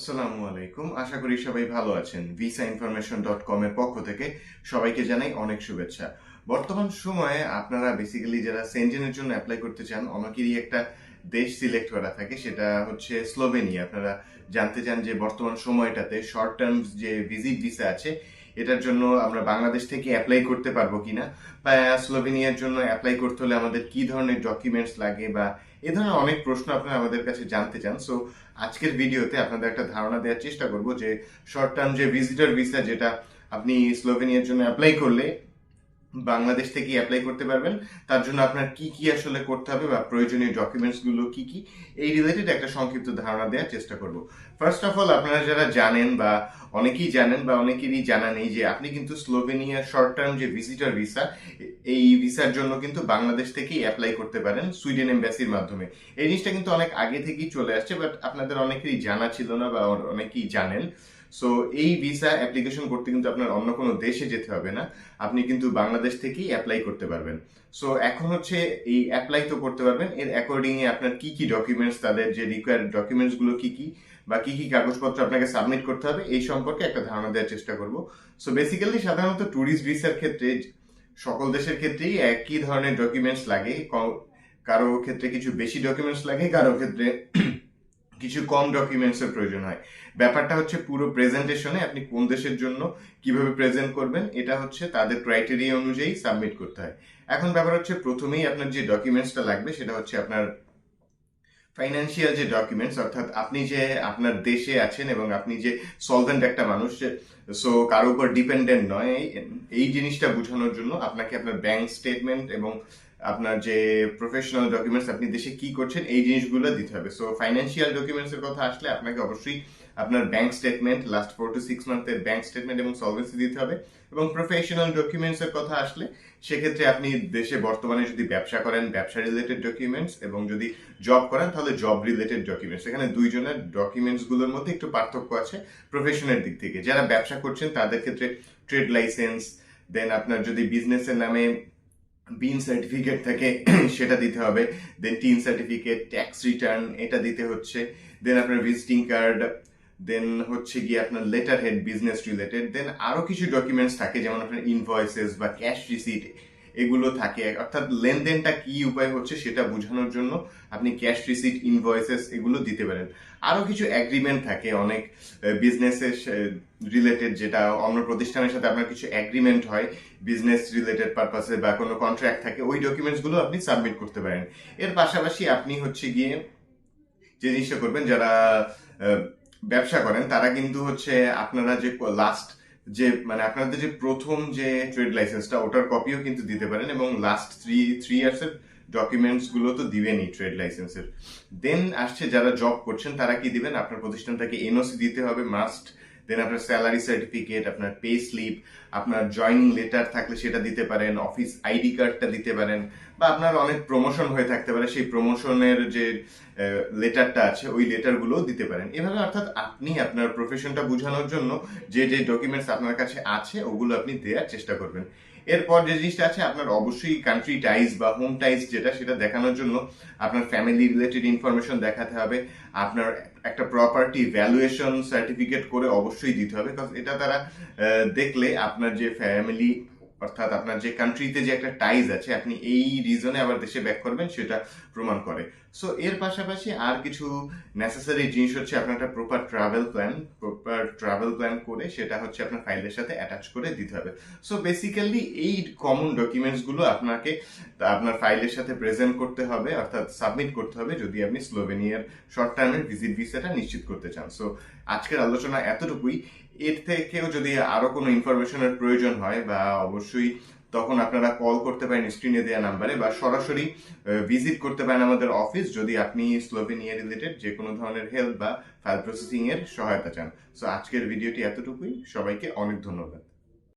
আসসালামু আলাইকুম। আশা করি সবাই ভালো আছেন। ভিসা ইনফরমেশন ডট কম এর পক্ষ থেকে সবাইকে জানাই অনেক শুভেচ্ছা। বর্তমান সময়ে আপনারা বেসিক্যালি যারা সেনজেনের জন্য অ্যাপ্লাই করতে চান, অনেকেরই একটা দেশ সিলেক্ট করা থাকে, সেটা হচ্ছে স্লোভেনিয়া আপনারা জানতে চান যে বর্তমান সময়টাতে শর্ট টার্ম যে ভিজিট ভিসা আছে এটার জন্য আমরা বাংলাদেশ থেকে অ্যাপ্লাই করতে পারব কিনা? বা, স্লোভেনিয়ার জন্য অ্যাপ্লাই করতে হলে আমাদের কি ধরনের ডকুমেন্টস লাগে? বা, এ ধরনের অনেক প্রশ্ন আপনারা আমাদের কাছে জানতে চান। সো আজকের ভিডিওতে আপনাদের একটা ধারণা দেওয়ার চেষ্টা করব যে শর্ট টার্ম যে ভিজিটার ভিসা যেটা আপনি স্লোভেনিয়ার জন্য অ্যাপ্লাই করলে বাংলাদেশ থেকে অ্যাপ্লাই করতে পারবেন। তার জন্য আপনার কি কি আসলে করতে হবে বা প্রয়োজনীয় ডকুমেন্টসগুলো কি কি, এই রিলেটেড একটা সংক্ষিপ্ত ধারণা দেওয়ার চেষ্টা করব। ফার্স্ট অফ অল আপনারা যারা জানেন বা অনেকেই জানেন বা অনেকেরই জানা নেই যে আপনি কিন্তু স্লোভেনিয়া শর্ট টার্ম যে ভিজিটর ভিসা এই ভিসার জন্য কিন্তু বাংলাদেশ থেকেই অ্যাপ্লাই করতে পারেন সুইডেন এম্বাসির মাধ্যমে। এই জিনিসটা কিন্তু অনেক আগে থেকেই চলে আসছে বাট আপনাদের অনেকেরই জানা ছিল না বা অনেকেই জানেন। সো এই ভিসা অ্যাপ্লিকেশন করতে কিন্তু আপনার অন্য কোনো দেশে যেতে হবে না। আপনি কিন্তু বাংলাদেশ থেকেই অ্যাপ্লাই করতে পারবেন। সো এখন হচ্ছে এই অ্যাপ্লাই তো করতে পারবেন। এর অ্যাকর্ডিংয়ে আপনার কি কি ডকুমেন্টস তাদের যে রিকোয়ার্ড ডকুমেন্টসগুলো কি কি বা কি কি কাগজপত্র আপনাকে সাবমিট করতে হবে, এই সম্পর্কে একটা ধারণা দেওয়ার চেষ্টা করব। সো বেসিক্যালি সাধারণত ট্যুরিস্ট ভিসার ক্ষেত্রে সকল দেশের ক্ষেত্রেই একই ধরনের ডকুমেন্টস লাগে। কারও ক্ষেত্রে কিছু বেশি ডকুমেন্টস লাগে, কারও ক্ষেত্রে কিছু কম ডকুমেন্টস এর প্রয়োজন হয়। ব্যাপারটা হচ্ছে পুরো প্রেজেন্টেশনে আপনি কোন দেশের জন্য কীভাবে প্রেজেন্ট করবেন, এটা হচ্ছে তাদের ক্রাইটেরিয়া অনুযায়ী সাবমিট করতে হয়। এখন ব্যাপার হচ্ছে প্রথমেই আপনার যে ডকুমেন্টসটা লাগবে, সেটা হচ্ছে আপনার ফাইন্যান্সিয়াল যে ডকুমেন্টস অর্থাৎ আপনি যে আপনার দেশে আছেন এবং আপনি যে সলভেন্ট একটা মানুষ সো কারও উপর ডিপেন্ডেন্ট নয়। এই জিনিসটা বোঝানোর জন্য আপনাকে আপনার ব্যাংক স্টেটমেন্ট এবং আপনার যে প্রফেশনাল ডকুমেন্টস আপনি দেশে কি করছেন, এই জিনিসগুলো দিতে হবে। সো ফাইন্যান্সিয়াল ডকুমেন্টস এর কথা আসলে আপনাকে অবশ্যই আপনার bank statement last four to six মান্থের bank statement এবং সলভেন্সি দিতে হবে। এবং প্রফেশনাল ডকুমেন্টস এর কথা আসলে, সেক্ষেত্রে আপনি দেশে বর্তমানে যদি ব্যবসা করেন, ব্যবসা রিলেটেড ডকুমেন্টস এবং যদি জব করেন, তাহলে জব রিলেটেড ডকুমেন্টস এখানে দুইজনের ডকুমেন্টসগুলোর মধ্যে একটু পার্থক্য আছে প্রফেশনের দিক থেকে। যারা ব্যবসা করছেন, তাদের ক্ষেত্রে ট্রেড লাইসেন্স দেন আপনার যদি বিজনেসের নামে বিন সার্টিফিকেট থাকে সেটা দিতে হবে। Then TIN certificate tax return এটা দিতে হচ্ছে। দেন আপনার ভিজিটিং কার্ড দেন হচ্ছে গিয়ে আপনার letter head business related then আরও কিছু ডকুমেন্টস থাকে, যেমন আপনার ইনভয়েসেস বা ক্যাশ রিসিট এগুলো থাকে। অর্থাৎ লেনদেনটা কি উপায় হচ্ছে সেটা বোঝানোর জন্য আপনি ক্যাশ রিসিট ইনভয়েসেস এগুলো দিতে পারেন। আরও কিছু অ্যাগ্রিমেন্ট থাকে, অনেক বিজনেসের রিলেটেড যেটা অন্য প্রতিষ্ঠানের সাথে আপনার কিছু অ্যাগ্রিমেন্ট হয় বিজনেস রিলেটেড পারপাসে বা কোনো কন্ট্রাক্ট থাকে, ওই ডকুমেন্টসগুলো আপনি সাবমিট করতে পারেন। এর পাশাপাশি আপনি হচ্ছে গিয়ে যে জিনিসটা করবেন, যারা ব্যবসা করেন, তারা কিন্তু হচ্ছে আপনারা যে লাস্ট যে মানে আপনাদের যে প্রথম যে ট্রেড লাইসেন্সটা ওটার কপিও কিন্তু দিতে পারেন এবং লাস্ট থ্রি থ্রি ইয়ার্স এর ডকুমেন্টসগুলো তো দিবেনই ট্রেড লাইসেন্সের দেন আসছে যারা জব করছেন, তারা কি দিবেন? আপনার প্রতিষ্ঠানটাকে এনওসি দিতে হবে মাস্ট দেন আপনার স্যালারি সার্টিফিকেট আপনার পে স্লিপ আপনার জয়নিং লেটার থাকলে সেটা দিতে পারেন অফিস আইডি কার্ডটা দিতে পারেন, বা আপনার অনেক প্রমোশন হয়ে থাকতে পারে, সেই প্রমোশনের যে লেটারটা আছে, ওই লেটারগুলো দিতে পারেন। এভাবে অর্থাৎ আপনি আপনার প্রফেশনটা বোঝানোর জন্য যে যে ডকুমেন্টস আপনার কাছে আছে, ওগুলো আপনি দেওয়ার চেষ্টা করবেন। এরপর যে জিনিসটা আছে, আপনার অবশ্যই কান্ট্রি টাইজ বা হোম টাইজ যেটা, সেটা দেখানোর জন্য আপনার ফ্যামিলি রিলেটেড ইনফরমেশন দেখাতে হবে। আপনার একটা প্রপার্টি ভ্যালুয়েশন সার্টিফিকেট করে অবশ্যই দিতে হবে কারণ এটা তারা দেখলে আপনার যে ফ্যামিলি অর্থাৎ আপনার যে কান্ট্রিতে যে একটা টাইজ আছে, আপনি এই রিজনে আবার দেশে ব্যাক করবেন, সেটা প্রমাণ করে। সো এর পাশাপাশি আর কিছু নেসেসারি জিনিস হচ্ছে আপনার একটা proper travel plan proper travel plan করে সেটা হচ্ছে আপনার ফাইলের সাথে অ্যাটাচ করে দিতে হবে। সো বেসিক্যালি এই কমন ডকুমেন্টসগুলো আপনাকে, আপনার ফাইলের সাথে প্রেজেন্ট করতে হবে, অর্থাৎ সাবমিট করতে হবে যদি আপনি স্লোভেনিয়ার শর্ট টার্মের ভিজিট ভিসাটা নিশ্চিত করতে চান। সো আজকের আলোচনা এতটুকুই। এর থেকেও যদি আরও কোনো ইনফরমেশনের প্রয়োজন হয়, বা অবশ্যই তখন আপনারা কল করতে পারেন স্ক্রিনে দেওয়া নাম্বারে বা সরাসরি ভিজিট করতে পারেন আমাদের অফিস যদি আপনি স্লোভেনিয়া রিলেটেড যে কোনো ধরনের হেল্প বা ফাইল প্রসেসিং এর সহায়তা চান। সো আজকের ভিডিওটি এতটুকুই। সবাইকে অনেক ধন্যবাদ।